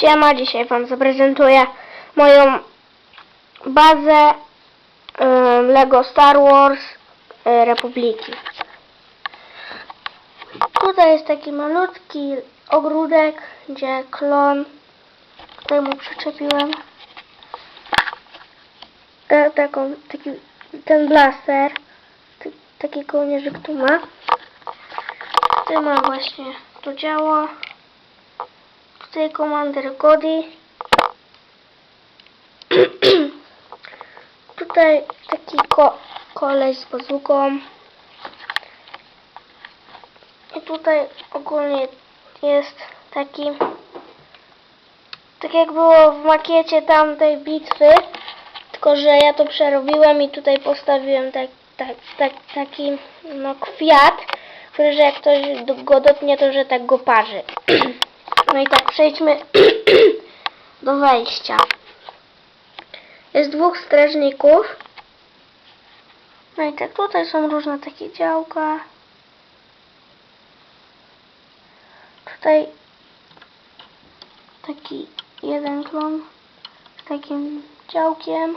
Siema, dzisiaj Wam zaprezentuję moją bazę Lego Star Wars e, Republiki. Tutaj jest taki malutki ogródek, gdzie klon, tutaj mu przyczepiłem ta, taką, taki, ten blaster, taki kołnierzyk tu ma. Tutaj ma właśnie to działo. Tutaj komander Godi. Tutaj taki ko koleś z bazuką. I tutaj ogólnie jest taki tak jak było w makiecie tamtej bitwy, tylko że ja to przerobiłem i tutaj postawiłem tak, tak, tak, taki no kwiat, który że jak ktoś go dotknie, to że tak go parzy. No i tak, przejdźmy do wejścia. Jest dwóch strażników. No i tak, tutaj są różne takie działka. Tutaj taki jeden klon z takim działkiem.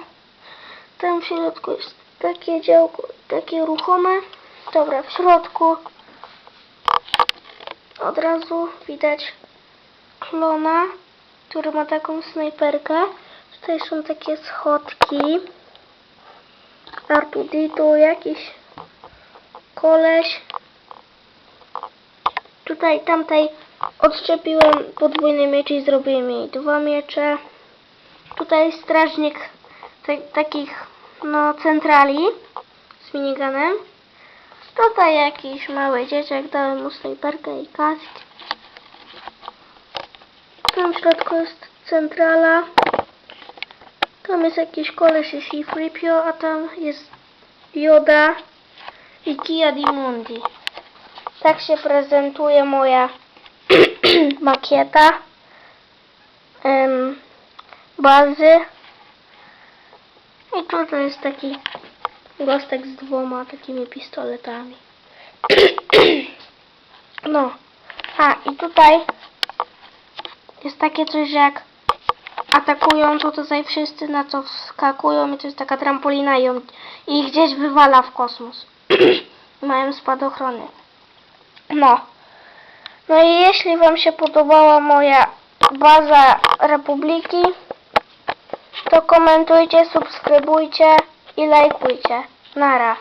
Tam w środku jest takie działko, takie ruchome. Dobra, w środku od razu widać klona, który ma taką snajperkę. Tutaj są takie schodki. Artuditu, jakiś koleś. Tutaj tamtej odczepiłem podwójny miecz i zrobiłem jej dwa miecze. Tutaj strażnik ta- takich no centrali z miniganem. Tutaj jakiś mały dzieciak, dałem mu snajperkę i kask. Tam w środku jest centrala. Tam jest jakiś koleś i Sifripio, a tam jest Yoda i Kia di Mundi. Tak się prezentuje moja makieta bazy. I tutaj jest taki gostek z dwoma takimi pistoletami. No. A, i tutaj jest takie coś, że jak atakują, to tutaj wszyscy na to wskakują i to jest taka trampolina i, ją, i gdzieś wywala w kosmos. Mają spadochrony. No. No i jeśli Wam się podobała moja baza Republiki, to komentujcie, subskrybujcie i lajkujcie. Nara.